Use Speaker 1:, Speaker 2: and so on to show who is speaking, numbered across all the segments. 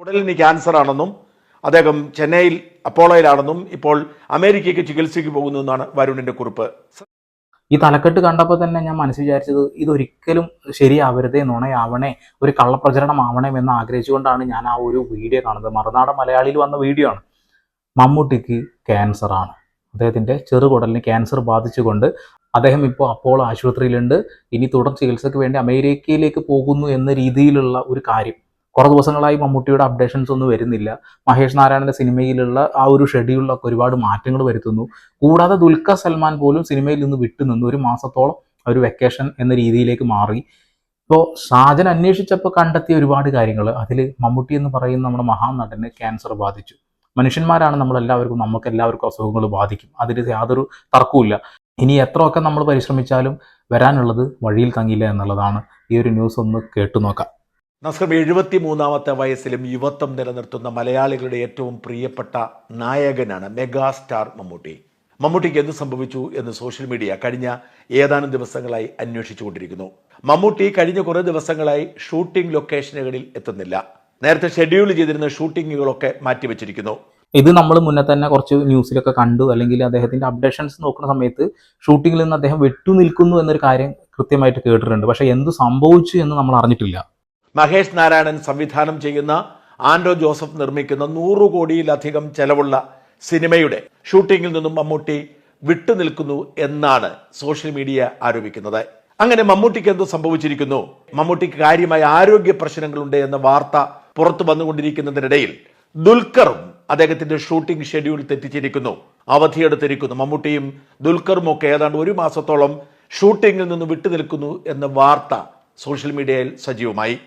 Speaker 1: കുടലിന് cancer ആണെന്നും അദ്ദേഹം ചെന്നൈയിൽ അപ്പോളോയിലാണെന്നും ഇപ്പോൾ അമേരിക്കയ്ക്ക് ചികിത്സയ്ക്ക് പോകുന്നു എന്നാണ് വരുണിന്റെ കുറിപ്പ്.
Speaker 2: ഈ തലക്കെട്ട് കണ്ടപ്പോൾ തന്നെ ഞാൻ മനസ്സ് വിചാരിച്ചത് ഇതൊരിക്കലും ശരിയാവരുതേ നുണയാവണേ ഒരു കള്ളപ്രചരണം ആവണേ എന്ന് ആഗ്രഹിച്ചുകൊണ്ടാണ് ഞാൻ ആ ഒരു വീഡിയോ കാണുന്നത്. മറുനാടൻ മലയാളിയിൽ വന്ന വീഡിയോ ആണ്. മമ്മൂട്ടിക്ക് ക്യാൻസർ ആണ് അദ്ദേഹത്തിന്റെ ചെറുകുടലിന് ക്യാൻസർ ബാധിച്ചുകൊണ്ട് അദ്ദേഹം ഇപ്പോൾ അപ്പോളോ ആശുപത്രിയിലുണ്ട്. ഇനി തുടർ ചികിത്സയ്ക്ക് വേണ്ടി അമേരിക്കയിലേക്ക് പോകുന്നു എന്ന രീതിയിലുള്ള ഒരു കാര്യം കുറേ ദിവസങ്ങളായി മമ്മൂട്ടിയുടെ അപ്ഡേഷൻസ് ഒന്നും വരുന്നില്ല. മഹേഷ് നാരായണന്റെ സിനിമയിലുള്ള ആ ഒരു ഷെഡ്യൂളിലൊക്കെ ഒരുപാട് മാറ്റങ്ങൾ വരുത്തുന്നു. കൂടാതെ ദുൽഖർ സൽമാൻ പോലും സിനിമയിൽ നിന്ന് വിട്ടുനിന്നു ഒരു മാസത്തോളം ഒരു വെക്കേഷൻ എന്ന രീതിയിലേക്ക് മാറി. ഇപ്പോൾ ഷാജൻ അന്വേഷിച്ചപ്പോൾ കണ്ടെത്തിയ ഒരുപാട് കാര്യങ്ങൾ. അതിൽ മമ്മൂട്ടി എന്ന് പറയുന്ന നമ്മുടെ മഹാനടന് ക്യാൻസർ ബാധിച്ചു. മനുഷ്യന്മാരാണ് നമ്മളെല്ലാവർക്കും നമുക്ക് എല്ലാവർക്കും അസുഖങ്ങൾ ബാധിക്കും. അതിൽ യാതൊരു തർക്കവുമില്ല. ഇനി എത്രയൊക്കെ നമ്മൾ പരിശ്രമിച്ചാലും വരാനുള്ളത് വഴിയിൽ തങ്ങില്ല എന്നുള്ളതാണ് ഈ ഒരു ന്യൂസ് ഒന്ന് കേട്ടു നോക്കാം.
Speaker 1: നസ്കർ എഴുപത്തി മൂന്നാമത്തെ വയസ്സിലും യുവത്വം നിലനിർത്തുന്ന മലയാളികളുടെ ഏറ്റവും പ്രിയപ്പെട്ട നായകനാണ് മെഗാ സ്റ്റാർ മമ്മൂട്ടി. മമ്മൂട്ടിക്ക് എന്ത് സംഭവിച്ചു എന്ന് സോഷ്യൽ മീഡിയ കഴിഞ്ഞ ഏതാനും ദിവസങ്ങളായി അന്വേഷിച്ചുകൊണ്ടിരിക്കുന്നു. മമ്മൂട്ടി കഴിഞ്ഞ കുറേ ദിവസങ്ങളായി ഷൂട്ടിംഗ് ലൊക്കേഷനുകളിൽ എത്തുന്നില്ല. നേരത്തെ ഷെഡ്യൂൾ ചെയ്തിരുന്ന ഷൂട്ടിങ്ങുകളൊക്കെ മാറ്റിവെച്ചിരിക്കുന്നു.
Speaker 2: ഇത് നമ്മൾ മുന്നേ തന്നെ കുറച്ച് ന്യൂസിലൊക്കെ കണ്ടു. അല്ലെങ്കിൽ അദ്ദേഹത്തിന്റെ അപ്ഡേഷൻസ് നോക്കുന്ന സമയത്ത് ഷൂട്ടിങ്ങിൽ നിന്ന് അദ്ദേഹം വിട്ടു നിൽക്കുന്നു എന്നൊരു കാര്യം കൃത്യമായിട്ട് കേട്ടിട്ടുണ്ട്. പക്ഷെ എന്ത് സംഭവിച്ചു എന്ന് നമ്മൾ അറിഞ്ഞിട്ടില്ല.
Speaker 1: മഹേഷ് നാരായണൻ സംവിധാനം ചെയ്യുന്ന ആൻഡോ ജോസഫ് നിർമ്മിക്കുന്ന നൂറു കോടിയിലധികം ചെലവുള്ള സിനിമയുടെ ഷൂട്ടിങ്ങിൽ നിന്നും മമ്മൂട്ടി വിട്ടുനിൽക്കുന്നു എന്നാണ് സോഷ്യൽ മീഡിയ ആരോപിക്കുന്നത്. അങ്ങനെ മമ്മൂട്ടിക്ക് എന്തോ സംഭവിച്ചിരിക്കുന്നു? മമ്മൂട്ടിക്ക് കാര്യമായ ആരോഗ്യ പ്രശ്നങ്ങളുണ്ട് എന്ന വാർത്ത പുറത്തു വന്നുകൊണ്ടിരിക്കുന്നതിനിടയിൽ ദുൽഖറും അദ്ദേഹത്തിന്റെ ഷൂട്ടിംഗ് ഷെഡ്യൂൾ തെറ്റിച്ചിരിക്കുന്നു. അവധിയെടുത്തിരിക്കുന്നു. മമ്മൂട്ടിയും ദുൽഖറും ഒക്കെ ഏതാണ്ട് ഒരു മാസത്തോളം ഷൂട്ടിങ്ങിൽ നിന്ന് വിട്ടുനിൽക്കുന്നു എന്ന വാർത്ത സോഷ്യൽ മീഡിയയിൽ സജീവമായി.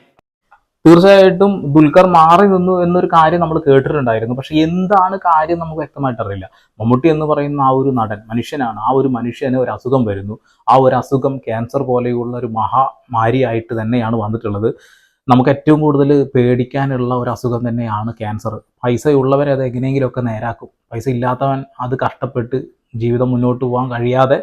Speaker 2: തീർച്ചയായിട്ടും ദുൽഖർ മാറി നിന്നു എന്നൊരു കാര്യം നമ്മൾ കേട്ടിട്ടുണ്ടായിരുന്നു. പക്ഷെ എന്താണ് കാര്യം നമുക്ക് വ്യക്തമായിട്ട് അറിയില്ല. മമ്മൂട്ടി എന്ന് പറയുന്ന ആ ഒരു നടൻ മനുഷ്യനാണ്. ആ ഒരു മനുഷ്യന് ഒരു അസുഖം വരുന്നു. ആ ഒരു അസുഖം ക്യാൻസർ പോലെയുള്ള ഒരു മഹാമാരിയായിട്ട് തന്നെയാണ് വന്നിട്ടുള്ളത്. നമുക്ക് ഏറ്റവും കൂടുതൽ പേടിക്കാനുള്ള ഒരു അസുഖം തന്നെയാണ് ക്യാൻസർ പൈസ ഉള്ളവരെ അത് എങ്ങനെയെങ്കിലുമൊക്കെ നേരാക്കും. പൈസ ഇല്ലാത്തവൻ അത് കഷ്ടപ്പെട്ട് ജീവിതം മുന്നോട്ട് പോകാൻ കഴിയാതെ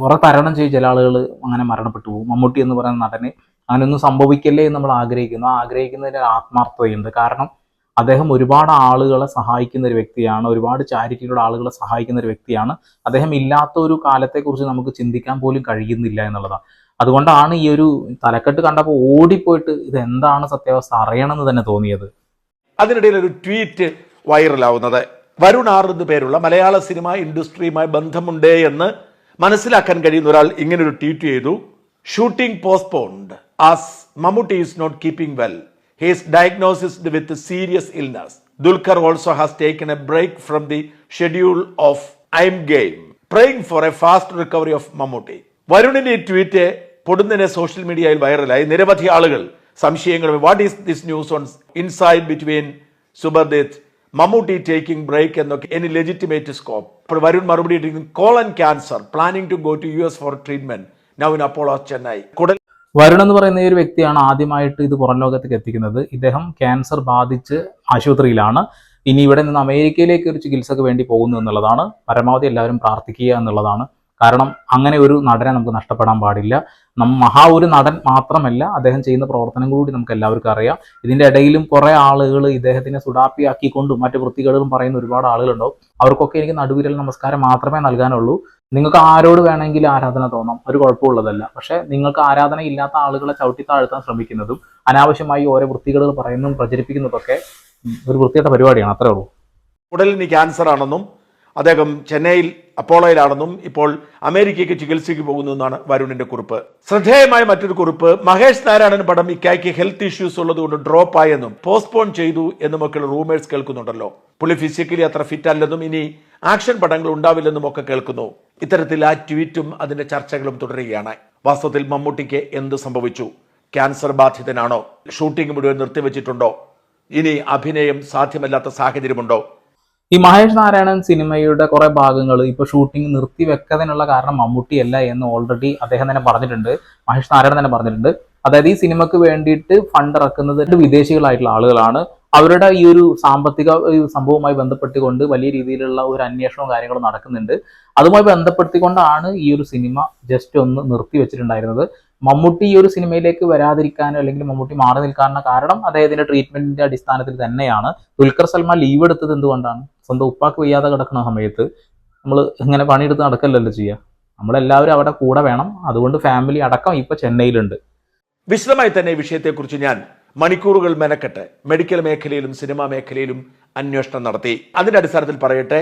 Speaker 2: കുറെ തരണം ചെയ്യും ചില ആളുകൾ അങ്ങനെ മരണപ്പെട്ടു പോകും. മമ്മൂട്ടി എന്ന് പറയുന്ന നടന് അങ്ങനെയൊന്നും സംഭവിക്കല്ലേ എന്ന് നമ്മൾ ആഗ്രഹിക്കുന്നു. ആ ആഗ്രഹിക്കുന്നതിന് ഒരു ആത്മാർത്ഥതയുണ്ട് കാരണം അദ്ദേഹം ഒരുപാട് ആളുകളെ സഹായിക്കുന്ന ഒരു വ്യക്തിയാണ്. ഒരുപാട് ചാരിറ്റിയിലുള്ള ആളുകളെ സഹായിക്കുന്ന ഒരു വ്യക്തിയാണ്. അദ്ദേഹം ഇല്ലാത്ത ഒരു കാലത്തെക്കുറിച്ച് നമുക്ക് ചിന്തിക്കാൻ പോലും കഴിയുന്നില്ല എന്നുള്ളതാണ്. അതുകൊണ്ടാണ് ഈ ഒരു തലക്കെട്ട് കണ്ടപ്പോൾ ഓടിപ്പോയിട്ട് ഇത് എന്താണ് സത്യാവസ്ഥ അറിയണമെന്ന് തന്നെ തോന്നിയത്.
Speaker 1: അതിനിടയിൽ ഒരു ട്വീറ്റ് വൈറലാവുന്നത്. വരുൺ ആർ എന്ന് പേരുള്ള മലയാള സിനിമ ഇൻഡസ്ട്രിയുമായി ബന്ധമുണ്ടേ എന്ന് മനസ്സിലാക്കാൻ കഴിയുന്ന ഒരാൾ ഇങ്ങനെ ഒരു ട്വീറ്റ് ചെയ്തു. Shooting postponed as Mammootty is not keeping well he's diagnosed with serious illness Dulquer also has taken a break from the schedule of I'm game praying for a fast recovery of Mammootty വരുണിന്റെ ഈ tweet പൊടുന്നതിനെ social മീഡിയയിൽ വൈറലായി നിരവധി ആളുകൾ സംശയങ്ങളും what is this news on inside between സുബർദിത്ത് Mammootty taking break എന്നൊക്കെ any legitimate scope അപ്പോൾ വരുൺ മറുപടി call colon cancer planning to go to U S for treatment now Apollo Chennai. കുടൽ
Speaker 2: വരുൺ എന്ന് പറയുന്ന ഈ ഒരു വ്യക്തിയാണ് ആദ്യമായിട്ട് ഇത് പുറം ലോകത്തേക്ക് എത്തിക്കുന്നത്. ഇദ്ദേഹം ക്യാൻസർ ബാധിച്ച് ആശുപത്രിയിലാണ്. ഇനി ഇവിടെ നിന്ന് അമേരിക്കയിലേക്ക് ഒരു ചികിത്സക്ക് വേണ്ടി പോകുന്നു എന്നുള്ളതാണ്. പരമാവധി എല്ലാവരും പ്രാർത്ഥിക്കുക എന്നുള്ളതാണ്. കാരണം അങ്ങനെ ഒരു നടനെ നമുക്ക് നഷ്ടപ്പെടാൻ പാടില്ല. നമ്മ മഹാ ഒരു നടൻ മാത്രമല്ല അദ്ദേഹം ചെയ്യുന്ന പ്രവർത്തനം കൂടി നമുക്ക് എല്ലാവർക്കും അറിയാം. ഇതിന്റെ ഇടയിലും കുറെ ആളുകൾ ഇദ്ദേഹത്തിനെ സുഡാപ്പിയാക്കിക്കൊണ്ടും മറ്റു വൃത്തികളും പറയുന്ന ഒരുപാട് ആളുകളുണ്ടാവും. അവർക്കൊക്കെ എനിക്ക് നടുവിരൽ നമസ്കാരം മാത്രമേ നൽകാനുള്ളൂ. നിങ്ങൾക്ക് ആരോട് വേണമെങ്കിലും ആരാധന തോന്നാം. ഒരു കുഴപ്പമുള്ളതല്ല. പക്ഷെ നിങ്ങൾക്ക് ആരാധന ഇല്ലാത്ത ആളുകളെ ചവിട്ടി താഴ്ത്താൻ ശ്രമിക്കുന്നതും അനാവശ്യമായി ഓരോ വൃത്തികൾ പറയുന്നതും പ്രചരിപ്പിക്കുന്നതൊക്കെ ഒരു വൃത്തിയുടെ പരിപാടിയാണ്. അത്രേ ഉള്ളൂ.
Speaker 1: ഉടലിന് ക്യാൻസർ ആണെന്നും അദ്ദേഹം ചെന്നൈയിൽ അപ്പോളോയിലാണെന്നും ഇപ്പോൾ അമേരിക്കയ്ക്ക് ചികിത്സയ്ക്ക് പോകുന്നു എന്നാണ് വരുണിന്റെ കുറിപ്പ്. ശ്രദ്ധേയമായ മറ്റൊരു കുറിപ്പ് മഹേഷ് നാരായണൻ പടം ഇക്കായ്ക്ക് ഹെൽത്ത് ഇഷ്യൂസ് ഉള്ളതുകൊണ്ട് ഡ്രോപ്പ് ആയെന്നും പോസ്റ്റ്പോൺ ചെയ്തു എന്നുമൊക്കെയുള്ള റൂമേഴ്സ് കേൾക്കുന്നുണ്ടല്ലോ. പുള്ളി ഫിസിക്കലി അത്ര ഫിറ്റ് അല്ലെന്നും ഇനി ആക്ഷൻ പടങ്ങൾ ഉണ്ടാവില്ലെന്നും ഒക്കെ കേൾക്കുന്നു. ഇത്തരത്തിൽ ആ ട്വീറ്റും അതിന്റെ ചർച്ചകളും തുടരുകയാണ്. വാസ്തവത്തിൽ മമ്മൂട്ടിക്ക് എന്ത് സംഭവിച്ചു? ക്യാൻസർ ബാധിതനാണോ? ഷൂട്ടിംഗ് മുഴുവൻ നിർത്തിവെച്ചിട്ടുണ്ടോ? ഇനി അഭിനയം സാധ്യമല്ലാത്ത സാഹചര്യമുണ്ടോ?
Speaker 2: ഈ മഹേഷ് നാരായണൻ സിനിമയുടെ കുറെ ഭാഗങ്ങൾ ഇപ്പൊ ഷൂട്ടിംഗ് നിർത്തി വെക്കതിനുള്ള കാരണം മമ്മൂട്ടിയല്ല എന്ന് ഓൾറെഡി അദ്ദേഹം തന്നെ പറഞ്ഞിട്ടുണ്ട്. മഹേഷ് നാരായണൻ തന്നെ പറഞ്ഞിട്ടുണ്ട്. അതായത് ഈ സിനിമക്ക് വേണ്ടിയിട്ട് ഫണ്ട് ഇറക്കുന്നത് വിദേശികളായിട്ടുള്ള ആളുകളാണ്. അവരുടെ ഈ ഒരു സാമ്പത്തിക സംഭവവുമായി ബന്ധപ്പെട്ടുകൊണ്ട് വലിയ രീതിയിലുള്ള ഒരു അന്വേഷണവും കാര്യങ്ങളും നടക്കുന്നുണ്ട്. അതുമായി ബന്ധപ്പെടുത്തിക്കൊണ്ടാണ് ഈ ഒരു സിനിമ ജസ്റ്റ് ഒന്ന് നിർത്തി വെച്ചിട്ടുണ്ടായിരുന്നത്. മമ്മൂട്ടി ഈ ഒരു സിനിമയിലേക്ക് വരാതിരിക്കാനോ അല്ലെങ്കിൽ മമ്മൂട്ടി മാറി നിൽക്കാനുള്ള കാരണം അദ്ദേഹത്തിന്റെ ട്രീറ്റ്മെന്റിന്റെ അടിസ്ഥാനത്തിൽ തന്നെയാണ്. ദുൽഖർ സൽമാൻ ലീവ് എടുത്തത് എന്തുകൊണ്ടാണ്? സ്വന്തം ഉപ്പാക്ക് വയ്യാതെ കിടക്കുന്ന സമയത്ത് നമ്മൾ ഇങ്ങനെ പണിയെടുത്ത് നടക്കല്ലല്ലോ ചെയ്യുക നമ്മളെല്ലാവരും അവിടെ കൂടെ വേണം. അതുകൊണ്ട് ഫാമിലി അടക്കം ഇപ്പൊ ചെന്നൈയിലുണ്ട്.
Speaker 1: വിശദമായി തന്നെ ഈ വിഷയത്തെക്കുറിച്ച് ഞാൻ മണിക്കൂറുകൾ മെനക്കെട്ട് മെഡിക്കൽ മേഖലയിലും സിനിമാ മേഖലയിലും അന്വേഷണം നടത്തി. അതിന്റെ അടിസ്ഥാനത്തിൽ പറയട്ടെ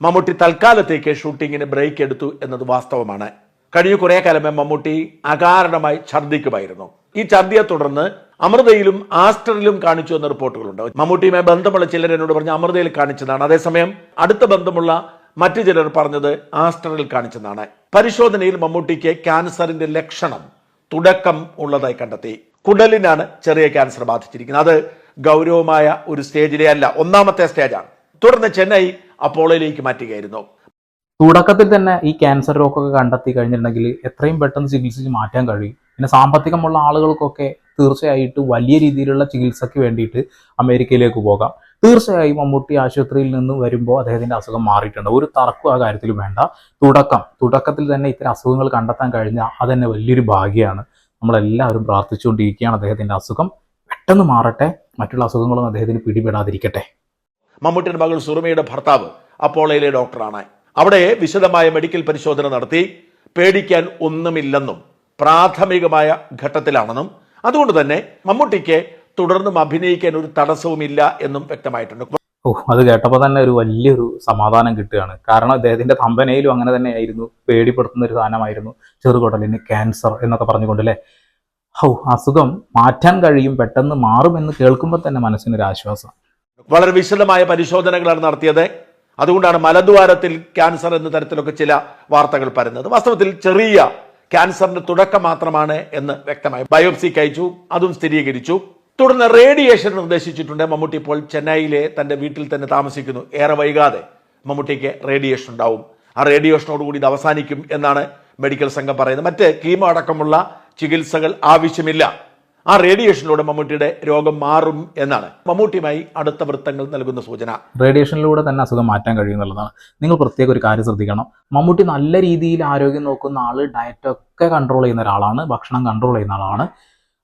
Speaker 1: മമ്മൂട്ടി തൽക്കാലത്തേക്ക് ഷൂട്ടിങ്ങിന് ബ്രേക്ക് എടുത്തു എന്നത് വാസ്തവമാണ്. കഴിഞ്ഞ കുറെ കാലമേ മമ്മൂട്ടി അകാരണമായി ഛർദ്ദിക്കുമായിരുന്നു ഈ ഛർദിയെ തുടർന്ന് അമൃതയിലും ആസ്റ്ററിലും കാണിച്ചു എന്ന റിപ്പോർട്ടുകളുണ്ട്. മമ്മൂട്ടിയുമായി ബന്ധമുള്ള ചിലർ എന്നോട് പറഞ്ഞ അമൃതയിൽ കാണിച്ചതാണ്. അതേസമയം അടുത്ത ബന്ധമുള്ള മറ്റു ചിലർ പറഞ്ഞത് ആസ്റ്ററിൽ കാണിച്ചതാണ്. പരിശോധനയിൽ മമ്മൂട്ടിക്ക് ക്യാൻസറിന്റെ ലക്ഷണം തുടക്കം ഉള്ളതായി കണ്ടെത്തി. കുടലിനാണ് ചെറിയ ക്യാൻസർ ബാധിച്ചിരിക്കുന്നത്. അത് ഗൗരവമായ ഒരു സ്റ്റേജിലെ അല്ല ഒന്നാമത്തെ സ്റ്റേജാണ്. തുടർന്ന് ചെന്നൈ അപ്പോളോയിലേക്ക് മാറ്റുകയായിരുന്നു.
Speaker 2: തുടക്കത്തിൽ തന്നെ ഈ ക്യാൻസർ രോഗമൊക്കെ കണ്ടെത്തി കഴിഞ്ഞിട്ടുണ്ടെങ്കിൽ എത്രയും പെട്ടെന്ന് ചികിത്സിച്ച് മാറ്റാൻ കഴിയും. പിന്നെ സാമ്പത്തികമുള്ള ആളുകൾക്കൊക്കെ തീർച്ചയായിട്ടും വലിയ രീതിയിലുള്ള ചികിത്സയ്ക്ക് വേണ്ടിയിട്ട് അമേരിക്കയിലേക്ക് പോകാം. തീർച്ചയായും മമ്മൂട്ടി ആശുപത്രിയിൽ നിന്ന് വരുമ്പോൾ അദ്ദേഹത്തിന്റെ അസുഖം മാറിയിട്ടുണ്ട്. ഒരു തർക്കം ആ കാര്യത്തിൽ വേണ്ട. തുടക്കം. തുടക്കത്തിൽ തന്നെ ഇത്തരം അസുഖങ്ങൾ കണ്ടെത്താൻ കഴിഞ്ഞാൽ അതന്നെ വലിയൊരു ഭാഗ്യമാണ്. നമ്മളെല്ലാവരും പ്രാർത്ഥിച്ചുകൊണ്ടിരിക്കുകയാണ് അദ്ദേഹത്തിന്റെ അസുഖം. പെട്ടെന്ന് മാറട്ടെ. മറ്റുള്ള അസുഖങ്ങളൊന്നും അദ്ദേഹത്തിന് പിടിപെടാതിരിക്കട്ടെ.
Speaker 1: മമ്മൂട്ടിയുടെ മകൾ സുറുമയുടെ ഭർത്താവ് അപ്പോളയിലെ ഡോക്ടറാണ്. അവിടെ വിശദമായ മെഡിക്കൽ പരിശോധന നടത്തി. പേടിക്കാൻ ഒന്നുമില്ലെന്നും പ്രാഥമികമായ ഘട്ടത്തിലാണെന്നും അതുകൊണ്ട് തന്നെ മമ്മൂട്ടിക്ക് തുടർന്നും അഭിനയിക്കാൻ ഒരു തടസ്സവുമില്ല എന്നും വ്യക്തമായിട്ടുണ്ട്.
Speaker 2: ഓ അത് കേട്ടപ്പോൾ തന്നെ ഒരു വലിയൊരു സമാധാനം കിട്ടുകയാണ്. കാരണം അദ്ദേഹത്തിന്റെ തമ്പനയിലും അങ്ങനെ തന്നെയായിരുന്നു. പേടിപ്പെടുത്തുന്ന ഒരു സാധനമായിരുന്നു ചെറുകുടലിന് ക്യാൻസർ എന്നൊക്കെ പറഞ്ഞുകൊണ്ട് അല്ലേ ഹൗ അസുഖം മാറ്റാൻ കഴിയും പെട്ടെന്ന് മാറുമെന്ന് കേൾക്കുമ്പോൾ തന്നെ മനസ്സിനൊരു ആശ്വാസം.
Speaker 1: വളരെ വിശദമായ പരിശോധനകളാണ് നടത്തിയത്. അതുകൊണ്ടാണ് മലദ്വാരത്തിൽ ക്യാൻസർ എന്ന തരത്തിലൊക്കെ ചില വാർത്തകൾ പരന്നത്. വാസ്തവത്തിൽ ചെറിയ ക്യാൻസറിന്റെ തുടക്കം മാത്രമാണ് എന്ന് വ്യക്തമായി ബയോപ്സി അയച്ചു അതും സ്ഥിരീകരിച്ചു. തുടർന്ന് റേഡിയേഷൻ നിർദ്ദേശിച്ചിട്ടുണ്ട്. മമ്മൂട്ടി ഇപ്പോൾ ചെന്നൈയിലെ തന്റെ വീട്ടിൽ തന്നെ താമസിക്കുന്നു. ഏറെ വൈകാതെ മമ്മൂട്ടിക്ക് റേഡിയേഷൻ ഉണ്ടാവും. ആ റേഡിയേഷനോടുകൂടി ഇത് അവസാനിക്കും എന്നാണ് മെഡിക്കൽ സംഘം പറയുന്നത്. മറ്റ് കീമോ അടക്കമുള്ള ചികിത്സകൾ ആവശ്യമില്ല. ആ റേഡിയേഷനിലൂടെ മമ്മൂട്ടിയുടെ രോഗം മാറും എന്നാണ്. മമ്മൂട്ടിയുമായി അടുത്ത വൃത്തങ്ങൾ നൽകുന്ന സൂചന.
Speaker 2: റേഡിയേഷനിലൂടെ തന്നെ അസുഖം മാറ്റാൻ കഴിയുന്നുള്ളതാണ് നിങ്ങൾ പ്രത്യേക ഒരു കാര്യം ശ്രദ്ധിക്കണം. മമ്മൂട്ടി നല്ല രീതിയിൽ ആരോഗ്യം നോക്കുന്ന ആൾ ഡയറ്റൊക്കെ കൺട്രോൾ ചെയ്യുന്ന ഒരാളാണ്. ഭക്ഷണം കൺട്രോൾ ചെയ്യുന്ന ആളാണ്.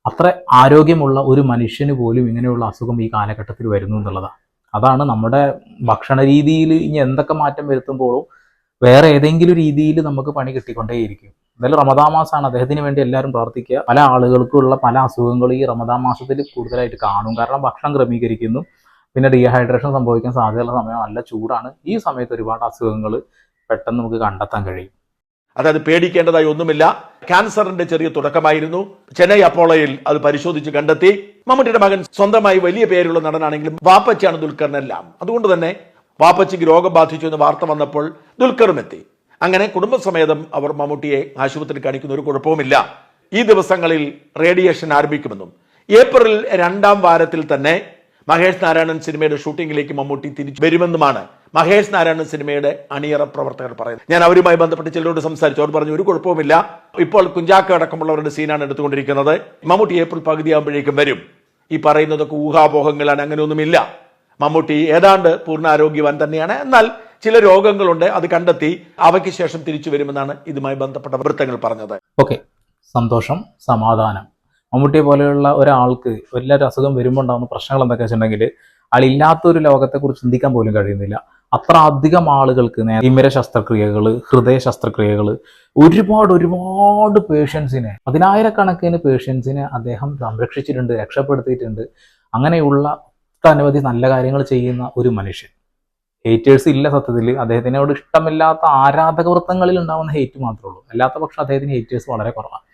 Speaker 2: അത്ര ആരോഗ്യമുള്ള ഒരു മനുഷ്യന് പോലും ഇങ്ങനെയുള്ള അസുഖം ഈ കാലഘട്ടത്തിൽ വരുന്നു എന്നുള്ളതാണ്. അതാണ് നമ്മുടെ ഭക്ഷണ രീതിയിൽ ഇനി എന്തൊക്കെ മാറ്റം വരുത്തുമ്പോഴും വേറെ ഏതെങ്കിലും രീതിയിൽ നമുക്ക് പണി കിട്ടിക്കൊണ്ടേയിരിക്കും. എന്തായാലും റമദാ മാസമാണ് അദ്ദേഹത്തിന് വേണ്ടി എല്ലാവരും പ്രാർത്ഥിക്കുക. പല ആളുകൾക്കുള്ള പല അസുഖങ്ങളും ഈ റമദാ മാസത്തിൽ കൂടുതലായിട്ട് കാണും. കാരണം ഭക്ഷണം ക്രമീകരിക്കുന്നു. പിന്നെ ഡീഹൈഡ്രേഷൻ സംഭവിക്കാൻ സാധ്യതയുള്ള സമയം നല്ല ചൂടാണ്. ഈ സമയത്ത് ഒരുപാട് അസുഖങ്ങൾ പെട്ടെന്ന് നമുക്ക് കണ്ടെത്താൻ കഴിയും.
Speaker 1: അതായത് പേടിക്കേണ്ടതായി ഒന്നുമില്ല. ക്യാൻസറിന്റെ ചെറിയ തുടക്കമായിരുന്നു. ചെന്നൈ അപ്പോളയിൽ അത് പരിശോധിച്ച് കണ്ടെത്തി. മമ്മൂട്ടിയുടെ മകൻ സ്വന്തമായി വലിയ പേരുള്ള നടനാണെങ്കിലും വാപ്പച്ചിയാണ് ദുൽഖറിനെല്ലാം. അതുകൊണ്ട് തന്നെ വാപ്പച്ചിക്ക് രോഗം ബാധിച്ചു എന്ന് വാർത്ത വന്നപ്പോൾ ദുൽഖറും എത്തി. അങ്ങനെ കുടുംബസമേതം അവർ മമ്മൂട്ടിയെ ആശുപത്രി കാണിക്കുന്ന ഒരു കുഴപ്പവുമില്ല. ഈ ദിവസങ്ങളിൽ റേഡിയേഷൻ ആരംഭിക്കുമെന്നും ഏപ്രിൽ രണ്ടാം വാരത്തിൽ തന്നെ മഹേഷ് നാരായണൻ സിനിമയുടെ ഷൂട്ടിങ്ങിലേക്ക് മമ്മൂട്ടി തിരിച്ചു വരുമെന്നുമാണ് മഹേഷ് നാരായണൻ സിനിമയുടെ അണിയറ പ്രവർത്തകർ പറയുന്നത്. ഞാൻ അവരുമായി ബന്ധപ്പെട്ട് ചിലരോട് സംസാരിച്ചു. അവർ പറഞ്ഞു ഒരു കുഴപ്പവുമില്ല. ഇപ്പോൾ കുഞ്ചാക്ക അടക്കമുള്ളവരുടെ സീനാണ് എടുത്തുകൊണ്ടിരിക്കുന്നത്. മമ്മൂട്ടി ഏപ്രിൽ പകുതിയാകുമ്പോഴേക്കും വരും. ഈ പറയുന്നതൊക്കെ ഊഹാപോഹങ്ങളാണ് അങ്ങനെയൊന്നുമില്ല. മമ്മൂട്ടി ഏതാണ്ട് പൂർണ ആരോഗ്യവാൻ തന്നെയാണ്. എന്നാൽ ചില രോഗങ്ങളുണ്ട് അത് കണ്ടെത്തി അവയ്ക്ക് ശേഷം തിരിച്ചു വരുമെന്നാണ് ഇതുമായി ബന്ധപ്പെട്ട വൃത്തങ്ങൾ പറഞ്ഞത്.
Speaker 2: ഓക്കെ. സന്തോഷം സമാധാനം. മമ്മൂട്ടിയെ പോലെയുള്ള ഒരാൾക്ക് എല്ലാവരും അസുഖം വരുമ്പോൾ ഉണ്ടാകുന്ന പ്രശ്നങ്ങൾ എന്തൊക്കെ വെച്ചിട്ടുണ്ടെങ്കിൽ ആളില്ലാത്ത ഒരു ലോകത്തെക്കുറിച്ച് ചിന്തിക്കാൻ പോലും കഴിയുന്നില്ല. അത്ര അധികം ആളുകൾക്ക് തിമിര ശസ്ത്രക്രിയകൾ ഹൃദയ ശസ്ത്രക്രിയകൾ ഒരുപാട് ഒരുപാട് പേഷ്യൻസിനെ പതിനായിരക്കണക്കിന് പേഷ്യൻസിനെ അദ്ദേഹം സംരക്ഷിച്ചിട്ടുണ്ട് രക്ഷപ്പെടുത്തിയിട്ടുണ്ട്. അങ്ങനെയുള്ള ഒട്ടനവധി നല്ല കാര്യങ്ങൾ ചെയ്യുന്ന ഒരു മനുഷ്യൻ. ഹേറ്റേഴ്സ് ഇല്ല സത്യത്തിൽ അദ്ദേഹത്തിനോട് ഇഷ്ടമില്ലാത്ത ആരാധക വൃത്തങ്ങളിൽ ഉണ്ടാവുന്ന ഹേറ്റ് മാത്രമേ ഉള്ളൂ. അല്ലാത്ത പക്ഷം അദ്ദേഹത്തിന് ഹേറ്റേഴ്സ് വളരെ കുറവാണ്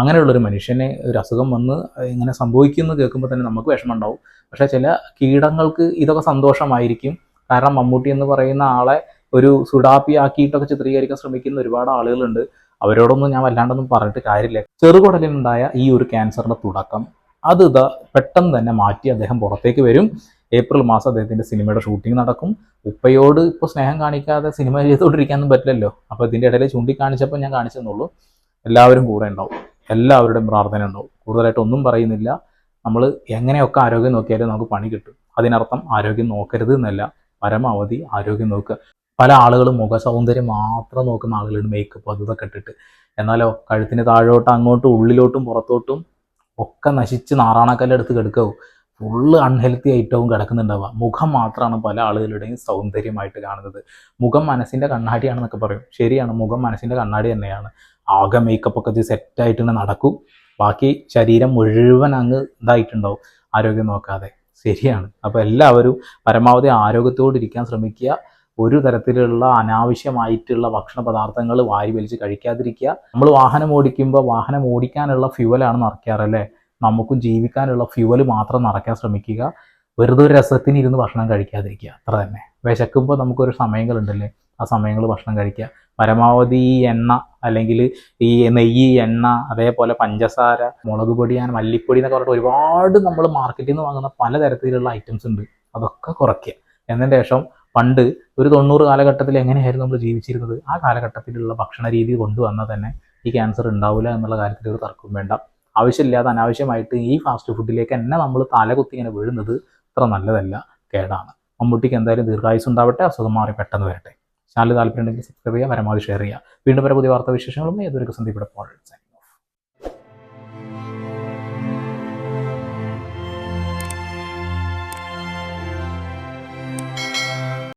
Speaker 2: അങ്ങനെയുള്ളൊരു മനുഷ്യനെ ഒരു അസുഖം വന്ന് ഇങ്ങനെ സംഭവിക്കുന്നു കേൾക്കുമ്പോൾ തന്നെ നമുക്ക് വിഷമം ഉണ്ടാവും പക്ഷേ ചില കീടങ്ങൾക്ക് ഇതൊക്കെ സന്തോഷമായിരിക്കും. കാരണം മമ്മൂട്ടി എന്ന് പറയുന്ന ആളെ ഒരു സുഡാപ്പി ആക്കിയിട്ടൊക്കെ ചിത്രീകരിക്കാൻ ശ്രമിക്കുന്ന ഒരുപാട് ആളുകളുണ്ട്. അവരോടൊന്നും ഞാൻ വല്ലാണ്ടൊന്നും പറഞ്ഞിട്ട് കാര്യമില്ല. ചെറുകുടലിനുണ്ടായ ഈ ഒരു ക്യാൻസറിന്റെ തുടക്കം അത് ഇതാ പെട്ടെന്ന് തന്നെ മാറ്റി അദ്ദേഹം പുറത്തേക്ക് വരും. ഏപ്രിൽ മാസം അദ്ദേഹത്തിന്റെ സിനിമയുടെ ഷൂട്ടിംഗ് നടക്കും. ഉപ്പയോട് ഇപ്പോൾ സ്നേഹം കാണിക്കാതെ സിനിമ ചെയ്തുകൊണ്ടിരിക്കാനൊന്നും പറ്റില്ലല്ലോ. അപ്പോൾ ഇതിന്റെ ഇടയിൽ ചൂണ്ടിക്കാണിച്ചപ്പോൾ ഞാൻ കാണിച്ചെന്നുള്ളൂ എല്ലാവരും കൂടെ ഉണ്ടാവും. എല്ലാവരുടെയും പ്രാർത്ഥന ഉണ്ടാവും. കൂടുതലായിട്ട് ഒന്നും പറയുന്നില്ല. നമ്മൾ എങ്ങനെയൊക്കെ ആരോഗ്യം നോക്കിയാലും നമുക്ക് പണി കിട്ടും. അതിനർത്ഥം ആരോഗ്യം നോക്കരുത് എന്നല്ല. പരമാവധി ആരോഗ്യം നോക്കുക. പല ആളുകളും മുഖ സൗന്ദര്യം മാത്രം നോക്കുന്ന ആളുകളുണ്ട് മേക്കപ്പ് അത് ഇതൊക്കെ ഇട്ടിട്ട്. എന്നാലോ കഴുത്തിന് താഴോട്ട് അങ്ങോട്ടും ഉള്ളിലോട്ടും പുറത്തോട്ടും ഒക്കെ നശിച്ച് നാറാണക്കല്ലെടുത്ത് കിടക്കാവും. ഫുള്ള് അൺഹെൽത്തി ഐറ്റവും കിടക്കുന്നുണ്ടാവുക. മുഖം മാത്രമാണ് പല ആളുകളുടെയും സൗന്ദര്യമായിട്ട് കാണുന്നത്. മുഖം മനസ്സിന്റെ കണ്ണാടിയാണെന്നൊക്കെ പറയും. ശരിയാണ് മുഖം മനസ്സിന്റെ കണ്ണാടി തന്നെയാണ്. ആകെ മേക്കപ്പ് ഒക്കെ സെറ്റായിട്ട് തന്നെ നടക്കും. ബാക്കി ശരീരം മുഴുവൻ അങ്ങ് ഇതായിട്ടുണ്ടാവും. ആരോഗ്യം നോക്കാതെ. ശരിയാണ്. അപ്പോൾ എല്ലാവരും പരമാവധി ആരോഗ്യത്തോടെ ഇരിക്കാൻ ശ്രമിക്കുക. ഒരു തരത്തിലുള്ള അനാവശ്യമായിട്ടുള്ള ഭക്ഷണ പദാർത്ഥങ്ങൾ വാരി വലിച്ച് കഴിക്കാതിരിക്കുക. നമ്മൾ വാഹനം ഓടിക്കുമ്പോൾ വാഹനം ഓടിക്കാനുള്ള ഫ്യുവലാണ് നിറയ്ക്കാറല്ലേ നമുക്കും ജീവിക്കാനുള്ള ഫ്യുവൽ മാത്രം നടക്കാൻ ശ്രമിക്കുക. വെറുതെ ഒരു രസത്തിന് ഇരുന്ന് ഭക്ഷണം കഴിക്കാതിരിക്കുക. അത്ര തന്നെ. വിശക്കുമ്പോൾ നമുക്കൊരു സമയങ്ങളുണ്ടല്ലേ? ആ സമയങ്ങൾ ഭക്ഷണം കഴിക്കുക. പരമാവധി ഈ എണ്ണ അല്ലെങ്കിൽ ഈ നെയ്യ് എണ്ണ അതേപോലെ പഞ്ചസാര മുളക് പൊടി അങ്ങനെ മല്ലിപ്പൊടി എന്നൊക്കെ പറഞ്ഞിട്ട് ഒരുപാട് നമ്മൾ മാർക്കറ്റിൽ നിന്ന് വാങ്ങുന്ന പലതരത്തിലുള്ള ഐറ്റംസ് ഉണ്ട്. അതൊക്കെ കുറയ്ക്കുക. എന്നതിന് ശേഷം പണ്ട് ഒരു തൊണ്ണൂറ് കാലഘട്ടത്തിൽ എങ്ങനെയായിരുന്നു നമ്മൾ ജീവിച്ചിരുന്നത്? ആ കാലഘട്ടത്തിലുള്ള ഭക്ഷണ രീതി കൊണ്ടുവന്നാൽ തന്നെ ഈ ക്യാൻസർ ഉണ്ടാവില്ല എന്നുള്ള കാര്യത്തിൽ ഒരു തർക്കവും വേണ്ട. ആവശ്യമില്ലാതെ അനാവശ്യമായിട്ട് ഈ ഫാസ്റ്റ് ഫുഡിലേക്ക് തന്നെ നമ്മൾ തലകുത്തി ഇങ്ങനെ വീഴുന്നത് അത്ര നല്ലതല്ല കേടാണ്. മമ്മൂട്ടിക്ക് എന്തായാലും ദീർഘായുസ് ഉണ്ടാവട്ടെ അസുഖം മാറി പെട്ടെന്ന് വരട്ടെ. ചാനൽ താല്പര്യം ഉണ്ടെങ്കിൽ സബ്സ്ക്രൈബ് ചെയ്യുക പരമാവധി ഷെയർ ചെയ്യുക. വീണ്ടും വരെ പുതിയ വാർത്താ വിശേഷങ്ങളും ഏതൊരു സന്ദീപിടെ പോകാൻ